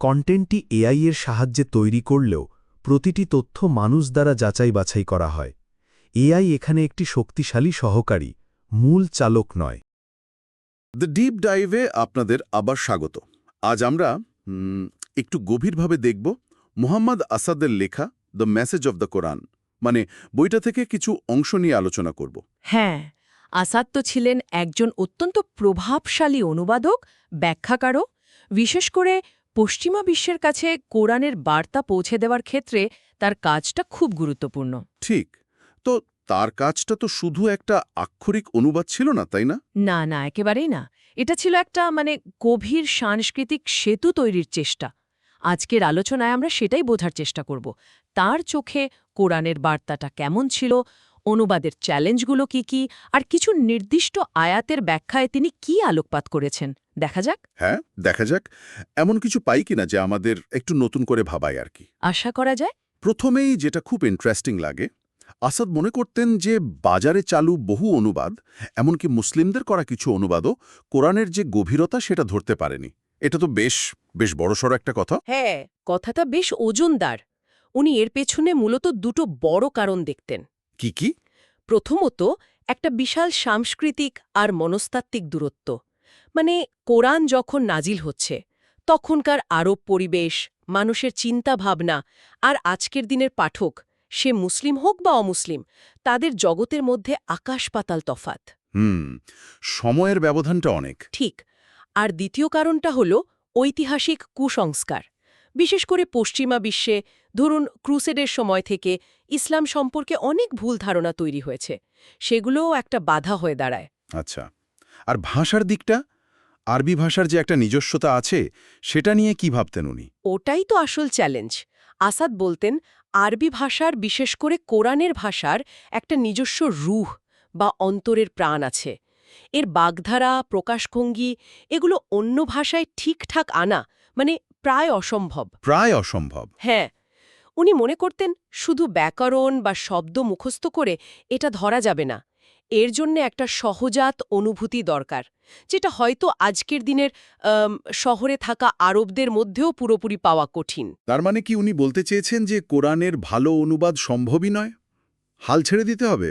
কন্টেন্টটি AI এর সাহায্যে তৈরি করলেও প্রতিটি তথ্য মানুষ দ্বারা যাচাই বাছাই করা হয়। এআই এখানে একটি শক্তিশালী সহকারী মূল চালক নয়। দ্য ডিপ ডাইভে আপনাদের আবার স্বাগত। আজ আমরা একটু গভীরভাবে দেখব মোহাম্মদ আসাদের লেখা the message of the Quran মানে বইটা থেকে কিছু অংশ নিয়ে আলোচনা করব। হ্যাঁ আসাদ তো ছিলেন একজন অত্যন্ত প্রভাবশালী অনুবাদক ব্যাখ্যাকারও বিশেষ করে পশ্চিমা বিশ্বের কাছে কোরআনের বার্তা পৌঁছে দেওয়ার ক্ষেত্রে তার কাজটা খুব গুরুত্বপূর্ণ। ঠিক। তো তার কাজটা তো শুধু একটা আক্ষরিক অনুবাদ ছিল না তাই না? না না একেবারেই না। এটা ছিল একটা মানে গভীর সাংস্কৃতিক সেতু তৈরির চেষ্টা। আজকের আলোচনায় আমরা সেটাই বোঝার চেষ্টা করব। তার চোখে কোরআনের বার্তাটা কেমন ছিল? অনুবাদের চ্যালেঞ্জগুলো কি কি আর কিছু নির্দিষ্ট আয়াতের ব্যাখ্যায় তিনি কি আলোকপাত করেছেন? দেখা যাক। হ্যাঁ দেখা যাক। এমন কিছু পাই কিনা যে আমাদের একটু নতুন করে ভাবায় আর কি। আশা করা যায়। প্রথমেই যেটা খুব ইন্টারেস্টিং লাগে আসাদ মনে করতেন যে বাজারে চালু বহু অনুবাদ এমনকি মুসলিমদের করা কিছু অনুবাদও কোরআনের যে গভীরতা সেটা ধরতে পারেনি। এটা তো বেশ বেশ বড়সড় একটা কথা। হ্যাঁ কথাটা বেশ ওজনদার। উনি এর পেছনে মূলত দুটো বড় কারণ দেখতেন। কি কি? প্রথমত একটা বিশাল সাংস্কৃতিক আর মনস্তাত্ত্বিক দূরত্ব। মানে কোরআন যখন নাজিল হচ্ছে তখনকার আরব পরিবেশ মানুষের চিন্তা ভাবনা আর আজকের দিনের পাঠক সে মুসলিম হোক বা অমুসলিম তাদের জগতের মধ্যে আকাশ পাতাল তফাত। হুম সময়ের ব্যবধানটা অনেক। ঠিক আর দ্বিতীয় কারণটা হল ঐতিহাসিক কুসংস্কার। বিশেষ করে পশ্চিমা বিশ্বে ধরুন ক্রুসেডের সময় থেকে ইসলাম সম্পর্কে অনেক ভুল ধারণা তৈরি হয়েছে। সেগুলোও একটা বাধা হয়ে দাঁড়ায়। আচ্ছা আর ভাষার দিকটা? আরবি ভাষার যে একটা নিজস্বতা আছে সেটা নিয়ে কি ভাবতেন উনি? ওটাই তো আসল চ্যালেঞ্জ। আসাদ বলতেন আরবি ভাষার বিশেষ করে কোরআনের ভাষার একটা নিজস্ব রুহ বা অন্তরের প্রাণ আছে। এর বাগধারা প্রকাশভঙ্গি এগুলো অন্য ভাষায় ঠিকঠাক আনা মানে প্রায় অসম্ভব। প্রায় অসম্ভব। হ্যাঁ উনি মনে করতেন শুধু ব্যাকরণ বা শব্দ মুখস্থ করে এটা ধরা যাবে না। এর জন্য একটা সহজাত অনুভূতি দরকার যেটা হয়তো আজকের দিনের শহরে থাকা আরবদের মধ্যেও পুরোপুরি পাওয়া কঠিন। তার মানে কি উনি বলতে চেয়েছেন যে কোরআনের ভালো অনুবাদ সম্ভবই নয়? হাল ছেড়ে দিতে হবে?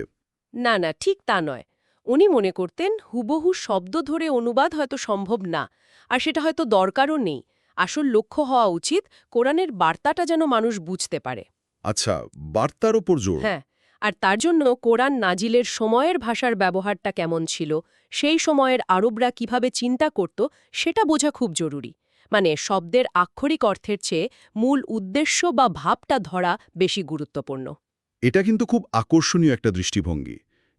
না না ঠিক তা নয়। উনি মনে করতেন হুবহু শব্দ ধরে অনুবাদ হয়তো সম্ভব না আর সেটা হয়তো দরকারও নেই। আসল লক্ষ্য হওয়া উচিত কোরআনের বার্তাটা যেন মানুষ বুঝতে পারে। আচ্ছা বার্তার ওপর জোর? হ্যাঁ আর তার জন্য কোরআন নাজিলের সময়ের ভাষার ব্যবহারটা কেমন ছিল সেই সময়ের আরবরা কীভাবে চিন্তা করত সেটা বোঝা খুব জরুরি। মানে শব্দের আক্ষরিক অর্থের চেয়ে মূল উদ্দেশ্য বা ভাবটা ধরা বেশি গুরুত্বপূর্ণ। এটা কিন্তু খুব আকর্ষণীয় একটা দৃষ্টিভঙ্গি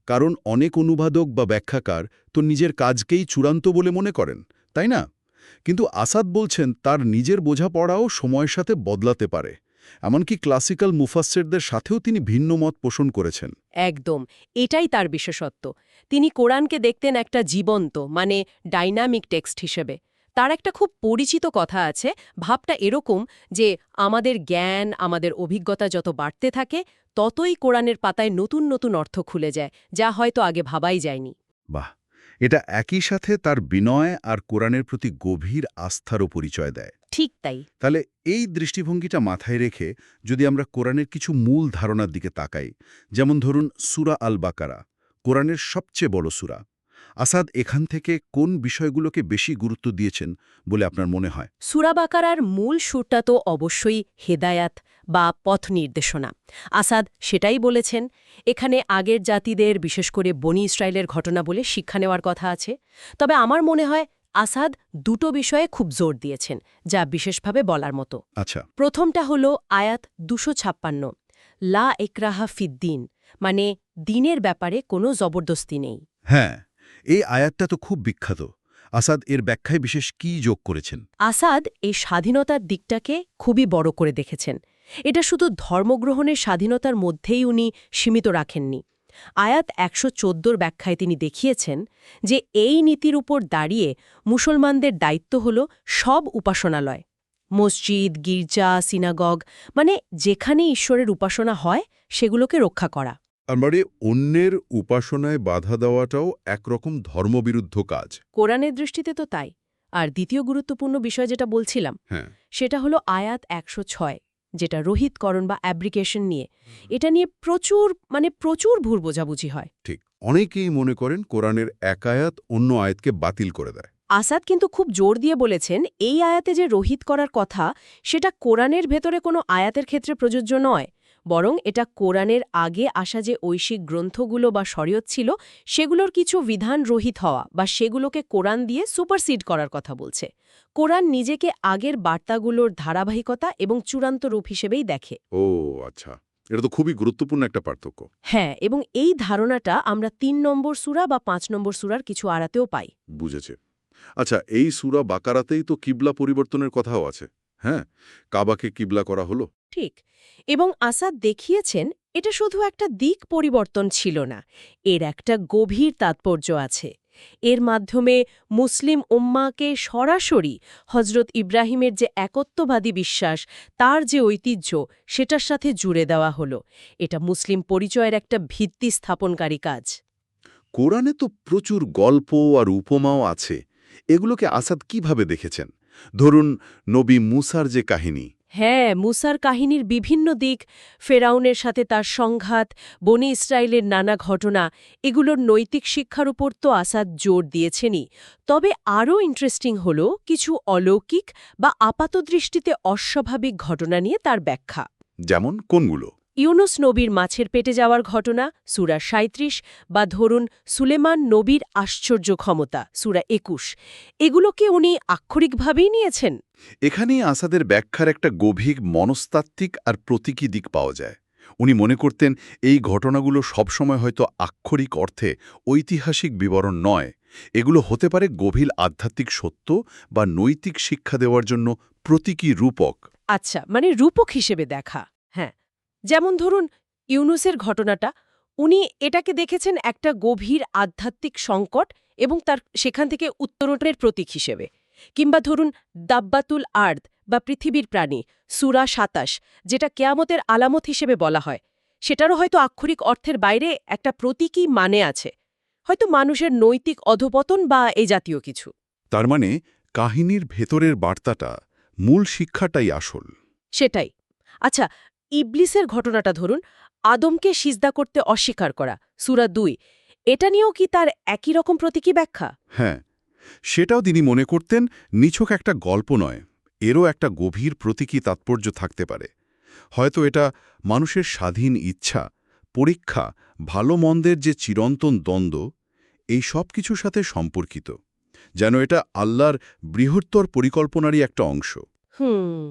কারণ অনেক অনুবাদক বা ব্যাখ্যাকার তো নিজের কাজকেই চূড়ান্ত বলে মনে করেন তাই না? কিন্তু আসাদ বলছেন তার নিজের বোঝাপড়াও সময়ের সাথে বদলাতে পারে। এমনকি ক্লাসিক্যাল মুফাসসিরদের সাথেও তিনি ভিন্ন মত পোষণ করেছেন। একদম এটাই তার বিশেষত্ব। তিনি কোরআনকে দেখতেন একটা জীবন্ত মানে ডাইনামিক টেক্সট হিসেবে। তার একটা খুব পরিচিত কথা আছে ভাবটা এরকম যে আমাদের জ্ঞান আমাদের অভিজ্ঞতা যত বাড়তে থাকে ততই কোরআনের পাতায় নতুন নতুন অর্থ খুলে যায় যা হয়তো আগে ভাবাই যায়নি। বাহ! এটা একই সাথে তার বিনয় আর কোরআনের প্রতি গভীর আস্থারও পরিচয় দেয়। ঠিক তাই। তাহলে এই দৃষ্টিভঙ্গিটা মাথায় রেখে যদি আমরা কোরআনের কিছু মূল ধারণার দিকে তাকাই যেমন ধরুন সুরা আল বাকারা কোরআনের সবচেয়ে বড় সুরা। আসাদ এখান থেকে কোন বিষয়গুলোকে বেশি গুরুত্ব দিয়েছেন বলে আপনার মনে হয়? সুরাবাকারার মূল সুরটা তো অবশ্যই হেদায়াত বা পথ নির্দেশনা। আসাদ সেটাই বলেছেন এখানে আগের জাতিদের বিশেষ করে বনি ইসরায়েলের ঘটনা বলে শিক্ষা নেওয়ার কথা আছে। তবে আমার মনে হয় আসাদ দুটো বিষয়ে খুব জোর দিয়েছেন যা বিশেষভাবে বলার মতো। আচ্ছা। প্রথমটা হল আয়াত দুশো ছাপ্পান্ন লা একরাহা ফিদ্দিন মানে দিনের ব্যাপারে কোনো জবরদস্তি নেই। হ্যাঁ। এই আয়াতটা তো খুব বিখ্যাত। আসাদ এর ব্যাখ্যায় বিশেষ কি যোগ করেছেন? আসাদ এই স্বাধীনতার দিকটাকে খুবই বড় করে দেখেছেন। এটা শুধু ধর্মগ্রহণের স্বাধীনতার মধ্যেই উনি সীমিত রাখেননি। আয়াত একশো চোদ্দোর ব্যাখ্যায় তিনি দেখিয়েছেন যে এই নীতির উপর দাঁড়িয়ে মুসলমানদের দায়িত্ব হল সব উপাসনালয়। মসজিদ, গির্জা, সিনাগগ মানে যেখানে ঈশ্বরের উপাসনা হয় সেগুলোকে রক্ষা করা। আর মানে অন্যের উপাসনায় বাধা দেওয়াটাও একরকম ধর্মবিরুদ্ধ কাজ। কোরআনের দৃষ্টিতে তো তাই। আর দ্বিতীয় গুরুত্বপূর্ণ বিষয় যেটা বলছিলাম হ্যাঁ। সেটা হলো আয়াত একশো ছয় যেটা রোহিতকরণ বা অ্যাব্রিকেশন নিয়ে। এটা নিয়ে প্রচুর মানে প্রচুর ভুল বোঝাবুঝি হয়। ঠিক। অনেকেই মনে করেন কোরআনের এক আয়াত অন্য আয়াতকে বাতিল করে দেয়। আসাদ কিন্তু খুব জোর দিয়ে বলেছেন এই আয়াতে যে রোহিত করার কথা সেটা কোরআনের ভেতরে কোনো আয়াতের ক্ষেত্রে প্রযোজ্য নয়। বরং এটা কোরআনের আগে আসা যে ঐশিক গ্রন্থগুলো বা শরীয়ত ছিল সেগুলোর কিছু বিধান রহিত হওয়া বা সেগুলোকে কোরআন দিয়ে সুপারসিড করার কথা বলছে। কোরআন নিজেকে আগের বার্তাগুলোর ধারাবাহিকতা এবং চূড়ান্ত রূপ হিসেবেই দেখে। ও আচ্ছা। এটা তো খুবই গুরুত্বপূর্ণ একটা পার্থক্য। হ্যাঁ এবং এই ধারণাটা আমরা তিন নম্বর সুরা বা পাঁচ নম্বর সুরার কিছু আড়াতেও পাই। বুঝেছে। আচ্ছা এই সুরা বাকারাতেই তো কিবলা পরিবর্তনের কথাও আছে। হ্যাঁ কাবাকে কিবলা করা হলো। ঠিক। এবং আসাদ দেখিয়েছেন, এটা শুধু একটা দিক পরিবর্তন ছিল না, এর একটা গভীর তাৎপর্য আছে। এর মাধ্যমে মুসলিম উম্মাকে সরাসরি হজরত ইব্রাহিমের যে একত্ববাদী বিশ্বাস, তার যে ঐতিহ্য, সেটার সাথে জুড়ে দেওয়া হলো। এটা মুসলিম পরিচয়ের একটা ভিত্তি স্থাপনকারী কাজ। কোরআনে তো প্রচুর গল্প আর উপমাও আছে। এগুলোকে আসাদ কীভাবে দেখেছেন? ধরুন, নবী মুসার যে কাহিনী। হ্যাঁ মুসার কাহিনীর বিভিন্ন দিক, ফেরাউনের সাথে তার সংঘাত, বনি ইসরায়েলের নানা ঘটনা, এগুলোর নৈতিক শিক্ষার উপর তো আসাদ জোর দিয়েছেনই। তবে আরও ইন্টারেস্টিং হল কিছু অলৌকিক বা আপাতদৃষ্টিতে অস্বাভাবিক ঘটনা নিয়ে তার ব্যাখ্যা। যেমন কোনগুলো? ইউনুস নবীর মাছের পেটে যাওয়ার ঘটনা সুরা সাঁত্রিশ বা ধরুন সুলেমান নবীর আশ্চর্য ক্ষমতা সুরা একুশ। এগুলোকে উনি আক্ষরিকভাবেই নিয়েছেন। এখানেই আসাদের ব্যাখ্যার একটা গভীর মনস্তাত্ত্বিক আর প্রতীকী দিক পাওয়া যায়। উনি মনে করতেন এই ঘটনাগুলো সবসময় হয়তো আক্ষরিক অর্থে ঐতিহাসিক বিবরণ নয়। এগুলো হতে পারে গভীর আধ্যাত্মিক সত্য বা নৈতিক শিক্ষা দেওয়ার জন্য প্রতীকী রূপক। আচ্ছা মানে রূপক হিসেবে দেখা। হ্যাঁ যেমন ধরুন ইউনুসের ঘটনাটা উনি এটাকে দেখেছেন একটা গভীর আধ্যাত্মিক সংকট এবং তার সেখান থেকে উত্তরণের প্রতীক হিসেবে। কিংবা ধরুন দাব্বাতুল আর্দ বা পৃথিবীর প্রাণী সুরা সাতাশ যেটা কেয়ামতের আলামত হিসেবে বলা হয়। সেটারও হয়তো আক্ষরিক অর্থের বাইরে একটা প্রতীকী মানে আছে। হয়তো মানুষের নৈতিক অধপতন বা এই জাতীয় কিছু। তার মানে কাহিনীর ভেতরের বার্তাটা মূল শিক্ষাটাই আসল। সেটাই। আচ্ছা ইবলিসের ঘটনাটা ধরুন আদমকে সিজদা করতে অস্বীকার করা সুরা দুই। এটা নিয়েও কি তার একই রকম প্রতীকী ব্যাখ্যা? হ্যাঁ সেটাও তিনি মনে করতেন নিছক একটা গল্প নয় এরও একটা গভীর প্রতীকী তাৎপর্য থাকতে পারে। হয়তো এটা মানুষের স্বাধীন ইচ্ছা পরীক্ষা ভালো মন্দের যে চিরন্তন দ্বন্দ্ব এই সব কিছুর সাথে সম্পর্কিত যেন এটা আল্লাহর বৃহত্তর পরিকল্পনারই একটা অংশ। হুম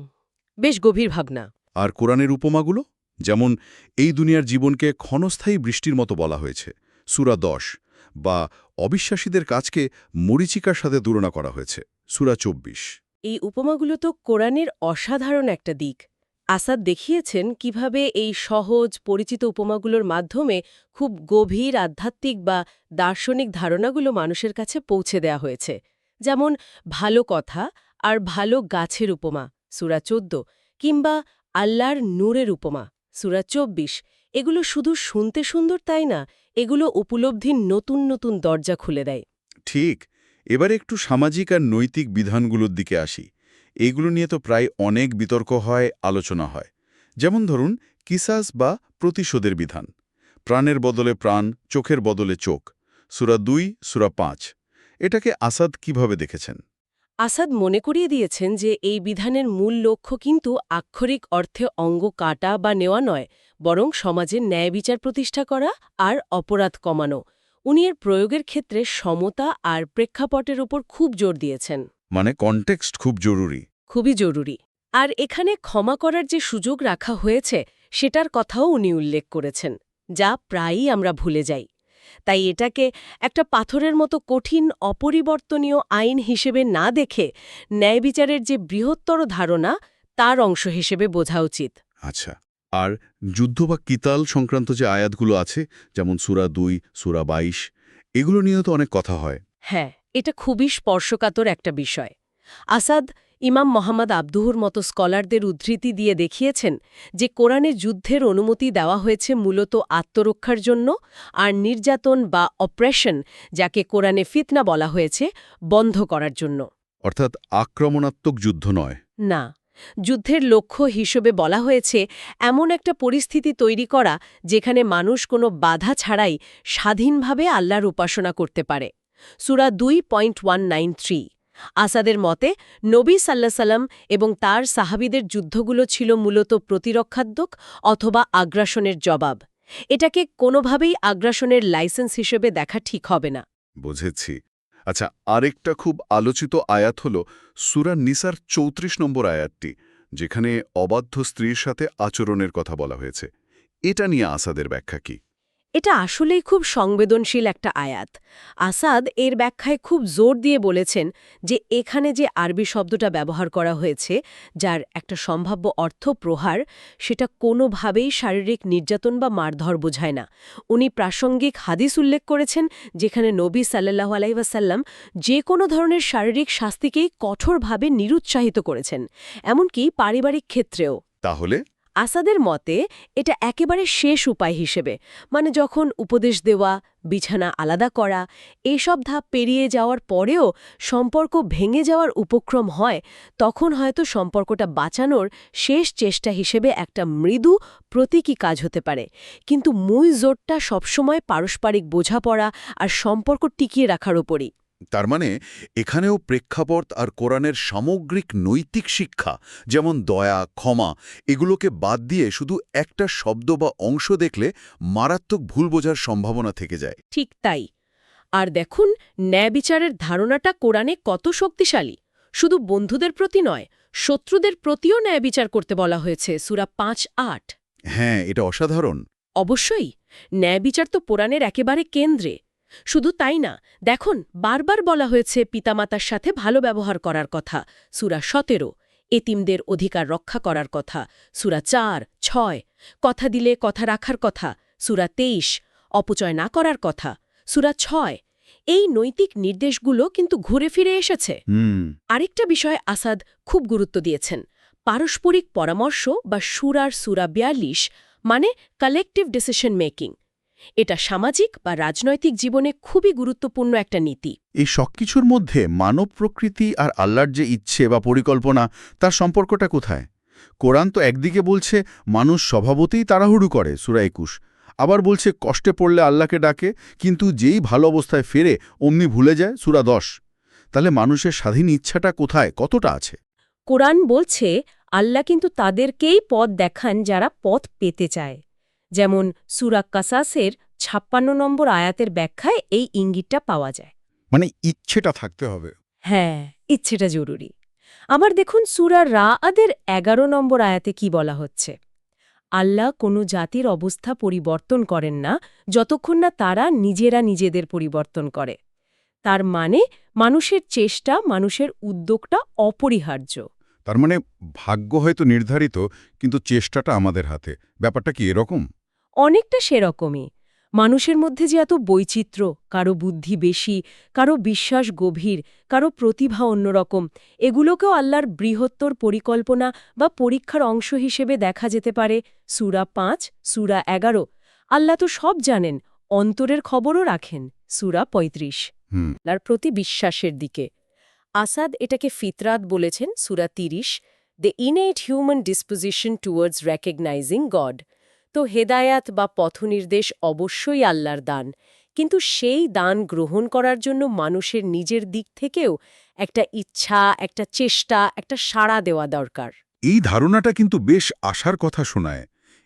বেশ গভীর ভাবনা। আর কোরআনের উপমাগুলো? যেমন, এই দুনিয়ার জীবনকে ক্ষণস্থায়ী বৃষ্টির মতো বলা হয়েছে, সুরা দশ, বা অবিশ্বাসীদের কাজকে মরিচিকার সাথে তুলনা করা হয়েছে, সুরা চব্বিশ। এই উপমাগুলো তো কোরআনের অসাধারণ একটা দিক। আসাদ দেখিয়েছেন কীভাবে এই সহজ, পরিচিত উপমাগুলোর মাধ্যমে খুব গভীর আধ্যাত্মিক বা দার্শনিক ধারণাগুলো মানুষের কাছে পৌঁছে দেয়া হয়েছে। যেমন, ভালো কথা আর ভালো গাছের উপমা, সুরা চোদ্দ, কিংবা আল্লাহর নূরের উপমা, সুরা চব্বিশ। এগুলো শুধু শুনতে সুন্দর তাই না, এগুলো উপলব্ধির নতুন নতুন দরজা খুলে দেয়। ঠিক, এবার একটু সামাজিক আর নৈতিক বিধানগুলোর দিকে আসি। এগুলো নিয়ে তো প্রায় অনেক বিতর্ক হয়, আলোচনা হয়। যেমন ধরুন, কিসাস বা প্রতিশোধের বিধান। প্রাণের বদলে প্রাণ, চোখের বদলে চোখ। সুরা দুই, সুরা পাঁচ। এটাকে আসাদ কীভাবে দেখেছেন? আসাদ মনে করিয়ে দিয়েছেন যে এই বিধানের মূল লক্ষ্য কিন্তু আক্ষরিক অর্থে অঙ্গ কাটা বা নেওয়া নয় বরং সমাজে ন্যায় বিচার প্রতিষ্ঠা করা আর অপরাধ কমানো। উনি এর প্রয়োগের ক্ষেত্রে সমতা আর প্রেক্ষাপটের উপর খুব জোর দিয়েছেন। মানে কনটেক্সট খুব জরুরি। খুবই জরুরি। আর এখানে ক্ষমা করার যে সুযোগ রাখা হয়েছে সেটার কথাও উনি উল্লেখ করেছেন যা প্রায়ই আমরা ভুলে যাই। তাই এটাকে একটা পাথরের মতো কঠিন অপরিবর্তনীয় আইন হিসেবে না দেখে ন্যায় বিচারের যে বৃহত্তর ধারণা তার অংশ হিসেবে বোঝা উচিত। আচ্ছা আর যুদ্ধ বা কিতাল সংক্রান্ত যে আয়াতগুলো আছে যেমন সুরা দুই সুরা বাইশ এগুলো নিয়েও তো অনেক কথা হয়। হ্যাঁ এটা খুবই স্পর্শকাতর একটা বিষয়। আসাদ ইমাম মোহাম্মদ আব্দুহুর মতো স্কলারদের উদ্ধৃতি দিয়ে দেখিয়েছেন যে কোরআনে যুদ্ধের অনুমতি দেওয়া হয়েছে মূলত আত্মরক্ষার জন্য আর নির্যাতন বা অপারেশন যাকে কোরআনে ফিতনা বলা হয়েছে বন্ধ করার জন্য। অর্থাৎ আক্রমণাত্মক যুদ্ধ নয়। না যুদ্ধের লক্ষ্য হিসেবে বলা হয়েছে এমন একটা পরিস্থিতি তৈরি করা যেখানে মানুষ কোনো বাধা ছাড়াই স্বাধীনভাবে আল্লাহর উপাসনা করতে পারে। সুরা দুই পয়েন্ট ওয়ান নাইন থ্রি। আসাদের মতে, নবী সাল্লা সাল্লাম এবং তার সাহাবিদের যুদ্ধগুলো ছিল মূলত প্রতিরক্ষাত্মক অথবা আগ্রাসনের জবাব। এটাকে কোনোভাবেই আগ্রাসনের লাইসেন্স হিসেবে দেখা ঠিক হবে না। বুঝেছি। আচ্ছা আরেকটা খুব আলোচিত আয়াত হল সুরা নিসার চৌত্রিশ নম্বর আয়াতটি, যেখানে অবাধ্য স্ত্রীর সাথে আচরণের কথা বলা হয়েছে। এটা নিয়ে আসাদের ব্যাখ্যা কি? এটা আসলেই খুব সংবেদনশীল একটা আয়াত। আসাদ এর ব্যাখ্যায় খুব জোর দিয়ে বলেছেন যে এখানে যে আরবি শব্দটা ব্যবহার করা হয়েছে, যার একটা সম্ভাব্য অর্থ প্রহার, সেটা কোনোভাবেই শারীরিক নির্যাতন বা মারধর বোঝায় না। উনি প্রাসঙ্গিক হাদিস উল্লেখ করেছেন যেখানে নবী সাল্লাহ আলাইসাল্লাম যে কোনো ধরনের শারীরিক শাস্তিকেই কঠোরভাবে নিরুৎসাহিত করেছেন। এমনকি পারিবারিক ক্ষেত্রেও। তাহলে? আসাদের মতে, এটা একেবারে শেষ উপায় হিসেবে। মানে যখন উপদেশ দেওয়া, বিছানা আলাদা করা, এসব ধাপ পেরিয়ে যাওয়ার পরেও সম্পর্ক ভেঙে যাওয়ার উপক্রম হয়, তখন হয়তো সম্পর্কটা বাঁচানোর শেষ চেষ্টা হিসেবে একটা মৃদু প্রতীকী কাজ হতে পারে। কিন্তু মূল জোরটা সবসময় পারস্পরিক বোঝাপড়া আর সম্পর্ক টিকিয়ে রাখার ওপরই। তার মানে এখানেও প্রেক্ষাপট আর কোরআনের সামগ্রিক নৈতিক শিক্ষা যেমন দয়া ক্ষমা এগুলোকে বাদ দিয়ে শুধু একটা শব্দ বা অংশ দেখলে মারাত্মক ভুল বোঝার সম্ভাবনা থেকে যায়। ঠিক তাই। আর দেখুন ন্যায় বিচারের ধারণাটা কোরআনে কত শক্তিশালী। শুধু বন্ধুদের প্রতি নয় শত্রুদের প্রতিও ন্যায় বিচার করতে বলা হয়েছে সুরা পাঁচ আট। হ্যাঁ এটা অসাধারণ। অবশ্যই ন্যায় বিচার তো পুরাণের একেবারে কেন্দ্রে। শুধু তাই না দেখুন বারবার বলা হয়েছে পিতামাতার সাথে ভালো ব্যবহার করার কথা সুরা সতেরো এতিমদের অধিকার রক্ষা করার কথা সুরা চার ছয় কথা দিলে কথা রাখার কথা সুরা তেইশ অপচয় না করার কথা সুরা ছয় এই নৈতিক নির্দেশগুলো কিন্তু ঘুরে ফিরে এসেছে। আরেকটা বিষয়ে আসাদ খুব গুরুত্ব দিয়েছেন পারস্পরিক পরামর্শ বা সুরার সুরা বিয়াল্লিশ মানে কালেকটিভ ডিসিশন মেকিং এটা সামাজিক বা রাজনৈতিক জীবনে খুবই গুরুত্বপূর্ণ একটা নীতি। এই সবকিছুর মধ্যে মানব প্রকৃতি আর আল্লাহর যে ইচ্ছে বা পরিকল্পনা তার সম্পর্কটা কোথায়? কোরআন তো একদিকে বলছে মানুষ স্বভাবতেই তাড়াহুড়ু করে সুরা একুশ। আবার বলছে কষ্টে পড়লে আল্লাহকে ডাকে কিন্তু যেই ভালো অবস্থায় ফেরে অমনি ভুলে যায় সুরা দশ। তাহলে মানুষের স্বাধীন ইচ্ছাটা কোথায়? কতটা আছে? কোরআন বলছে আল্লাহ কিন্তু তাদেরকেই পথ দেখান যারা পথ পেতে চায়। যেমন সুরা কাসাসের ছাপ্পান্ন নম্বর আয়াতের ব্যাখ্যায় এই ইঙ্গিতটা পাওয়া যায়। মানে ইচ্ছেটা থাকতে হবে। হ্যাঁ ইচ্ছেটা জরুরি। আবার দেখুন সুরা রা আদের এগারো নম্বর আয়াতে কি বলা হচ্ছে? আল্লাহ কোনো জাতির অবস্থা পরিবর্তন করেন না যতক্ষণ না তারা নিজেরা নিজেদের পরিবর্তন করে। তার মানে মানুষের চেষ্টা মানুষের উদ্যোগটা অপরিহার্য। তার মানে ভাগ্য হয়তো নির্ধারিত কিন্তু চেষ্টাটা আমাদের হাতে। ব্যাপারটা কি এরকম? অনেকটা সেরকমই। মানুষের মধ্যে যে এত বৈচিত্র্য কারও বুদ্ধি বেশি কারও বিশ্বাস গভীর কারও প্রতিভা অন্যরকম এগুলোকেও আল্লাহর বৃহত্তর পরিকল্পনা বা পরীক্ষার অংশ হিসেবে দেখা যেতে পারে। সুরা পাঁচ সুরা এগারো। আল্লাহ তো সব জানেন অন্তরের খবরও রাখেন। সুরা ৩৫ হুম। আল্লাহর প্রতি বিশ্বাসের দিকে। আসাদ এটাকে ফিতরাত বলেছেন, সুরা তিরিশ the innate human disposition towards recognising God তো হেদায়াত বা পথনির্দেশ অবশ্যই আল্লাহর দান। কিন্তু সেই দান গ্রহণ করার জন্য মানুষের নিজের দিক থেকেও একটা ইচ্ছা, একটা চেষ্টা, একটা সাড়া দেওয়া দরকার। এই ধারণাটা কিন্তু বেশ আশার কথা শোনায়।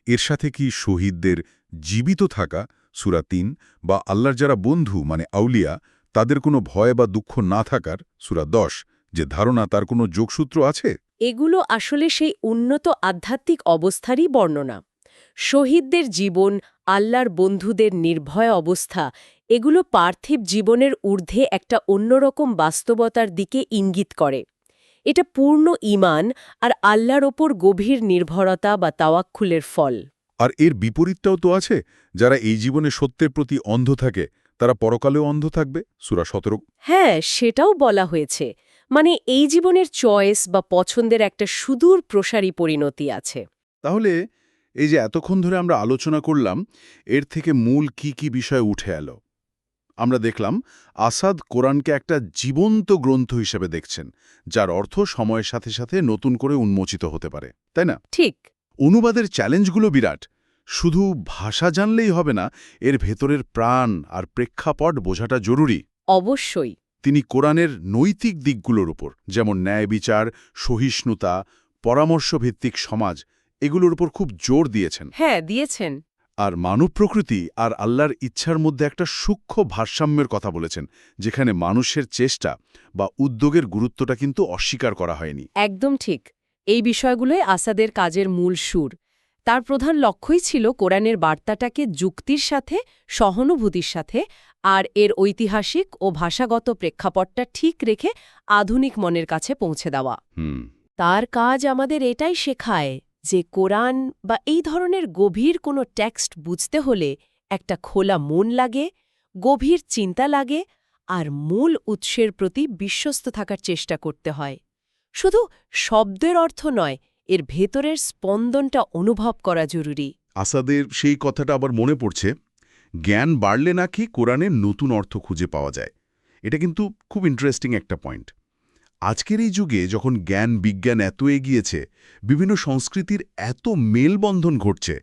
এর সাথে কি শহীদদের জীবিত থাকা, সুরা তিন, বা আল্লাহর যারা বন্ধু মানে আউলিয়া তাদের কোনো ভয় বা দুঃখ না থাকার সুরা দশ যে ধারণা তার কোনো যোগসূত্র আছে? এগুলো আসলে সেই উন্নত আধ্যাত্মিক অবস্থারই বর্ণনা। শহীদদের জীবন আল্লাহর বন্ধুদের নির্ভয় অবস্থা এগুলো পার্থিব জীবনের ঊর্ধ্বে একটা অন্যরকম বাস্তবতার দিকে ইঙ্গিত করে। এটা পূর্ণ ইমান আর আল্লাহর ওপর গভীর নির্ভরতা বা তাওয়াক্ষুলের ফল। আর এর বিপরীতটাও তো আছে যারা এই জীবনে সত্যের প্রতি অন্ধ থাকে তারা পরকালেও অন্ধ থাকবে? সুরা সতেরো হ্যাঁ সেটাও বলা হয়েছে। মানে এই জীবনের চয়েস বা পছন্দের একটা সুদূর প্রসারী পরিণতি আছে। তাহলে এই যে এতক্ষণ ধরে আমরা আলোচনা করলাম এর থেকে মূল কি কি বিষয় উঠে এলো? আমরা দেখলাম আসাদ কোরআনকে একটা জীবন্ত গ্রন্থ হিসেবে দেখছেন যার অর্থ সময়ের সাথে সাথে নতুন করে উন্মোচিত হতে পারে তাই না? ঠিক। অনুবাদের চ্যালেঞ্জগুলো বিরাট। শুধু ভাষা জানলেই হবে না এর ভেতরের প্রাণ আর প্রেক্ষাপট বোঝাটা জরুরি। অবশ্যই। তিনি কোরআনের নৈতিক দিকগুলোর উপর যেমন ন্যায় বিচার সহিষ্ণুতা পরামর্শভিত্তিক সমাজ এগুলোর উপর খুব জোর দিয়েছেন। হ্যাঁ দিয়েছেন। আর মানব প্রকৃতি আর আল্লাহর ইচ্ছার মধ্যে একটা সূক্ষ্ম ভারসাম্যের কথা বলেছেন যেখানে মানুষের চেষ্টা বা উদ্যোগের গুরুত্বটা কিন্তু অস্বীকার করা হয়নি। একদম ঠিক। এই বিষয়গুলোই আসাদের কাজের মূল সুর। তার প্রধান লক্ষ্যই ছিল কোরআনের বার্তাটাকে যুক্তির সাথে সহানুভূতির সাথে আর এর ঐতিহাসিক ও ভাষাগত প্রেক্ষাপটটা ঠিক রেখে আধুনিক মনের কাছে পৌঁছে দেওয়া। তার কাজ আমাদের এটাই শেখায় যে কোরআন বা এই ধরনের গভীর কোনো টেক্সট বুঝতে হলে একটা খোলা মন লাগে গভীর চিন্তা লাগে আর মূল উৎসের প্রতি বিশ্বস্ত থাকার চেষ্টা করতে হয়। শুধু শব্দের অর্থ নয় এর ভেতরের স্পন্দনটা অনুভব করা জরুরি। আসাদের সেই কথাটা আবার মনে পড়ছে, জ্ঞান বাড়লে নাকি কোরআনের নতুন অর্থ খুঁজে পাওয়া যায়। এটা কিন্তু খুব ইন্টারেস্টিং একটা পয়েন্ট আজকের এই যুগে যখন জ্ঞান, বিজ্ঞান এত এগিয়েছে, বিভিন্ন সংস্কৃতির এত মেলবন্ধন ঘটছে,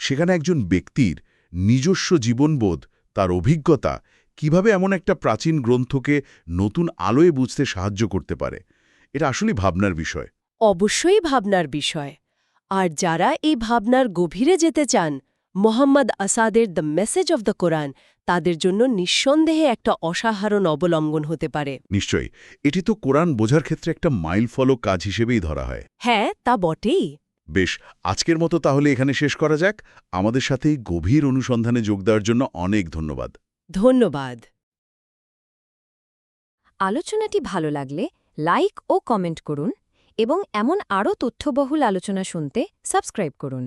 সেখানে একজন ব্যক্তির নিজস্ব জীবনবোধ, তার অভিজ্ঞতা কীভাবে এমন একটা প্রাচীন গ্রন্থকে নতুন আলোয় বুঝতে সাহায্য করতে পারে, এটা আসলেই ভাবনার বিষয়। অবশ্যই ভাবনার বিষয়। আর যারা এই ভাবনার গভীরে যেতে চান মোহাম্মদ আসাদের the message of the Quran তাদের জন্য নিঃসন্দেহে একটা অসাধারণ অবলম্বন হতে পারে। নিশ্চয়ই এটি তো কোরআন বোঝার ক্ষেত্রে একটা মাইল ফলক কাজ হিসেবেই ধরা হয়। হ্যাঁ তা বটেই। বেশ আজকের মতো তাহলে এখানে শেষ করা যাক। আমাদের সাথে গভীর অনুসন্ধানে যোগ দেওয়ার জন্য অনেক ধন্যবাদ। ধন্যবাদ। আলোচনাটি ভালো লাগলে লাইক ও কমেন্ট করুন। এবং এমন আরও তথ্যবহুল আলোচনা শুনতে সাবস্ক্রাইব করুন।